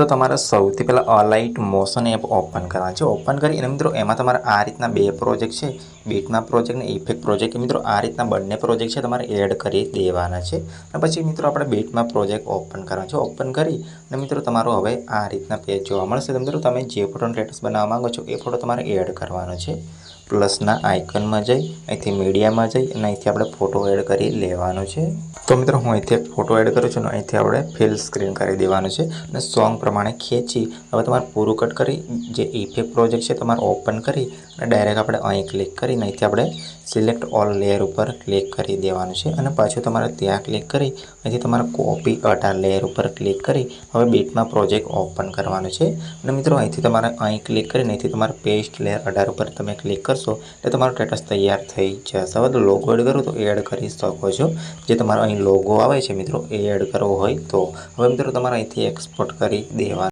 તો તમારે સૌથી પહેલાં અલાઇટ મોશન એપ ઓપન કરવાની છે. ઓપન કરી અને મિત્રો, એમાં તમારે આ રીતના બે પ્રોજેક્ટ છે. બીટના પ્રોજેક્ટ ને ઇફેક્ટ પ્રોજેક્ટ મિત્રો, આ રીતના બંને પ્રોજેક્ટ છે તમારે એડ કરી દેવાના છે. અને પછી મિત્રો, આપણે બીટમાં પ્રોજેક્ટ ઓપન કરવાનો છે. ઓપન કરી અને મિત્રો, તમારો હવે આ રીતના પેજ જોવા મળશે. મિત્રો, તમે જે ફોટોનો સ્ટેટસ બનાવવા માગો છો, એ ફોટો તમારે એડ કરવાનો છે. પ્લસના આઇકનમાં જઈ, અહીંથી મીડિયામાં જઈ અને અહીંથી આપણે ફોટો એડ કરી લેવાનો છે. તો મિત્રો, હું અહીંથી ફોટો એડ કરું છું ને અહીંથી આપણે ફિલ સ્ક્રીન કરી દેવાનું છે અને સોંગ પ્રમાણે ખેંચી, હવે તમારે પૂરું કટ કરી જે ઇફેક્ટ પ્રોજેક્ટ છે તમારે ઓપન કરી અને ડાયરેક્ટ આપણે અહીં ક્લિક કરી અહીંથી આપણે સિલેક્ટ ઓલ લેયર ઉપર ક્લિક કરી દેવાનું છે અને પાછું તમારે ત્યાં ક્લિક કરી અહીંથી તમારે કોપી અઢાર લેયર ઉપર ક્લિક કરી હવે બીટમાં પ્રોજેક્ટ ઓપન કરવાનું છે. અને મિત્રો, અહીંથી તમારે અહીં ક્લિક કરીને અહીંથી તમારે પેસ્ટ લેયર અઢાર ઉપર તમે ક્લિક કરશો એટલે તમારો સ્ટેટસ તૈયાર થઈ જશે. હવે તો લોગો એડ કરો, તો એડ કરી શકો છો. જે તમારો અહીં લોગો આવે છે, મિત્રો, એ એડ કરવો હોય તો. હવે મિત્રો, તમારે અહીંથી એક્સપોર્ટ કરી દેવાનું.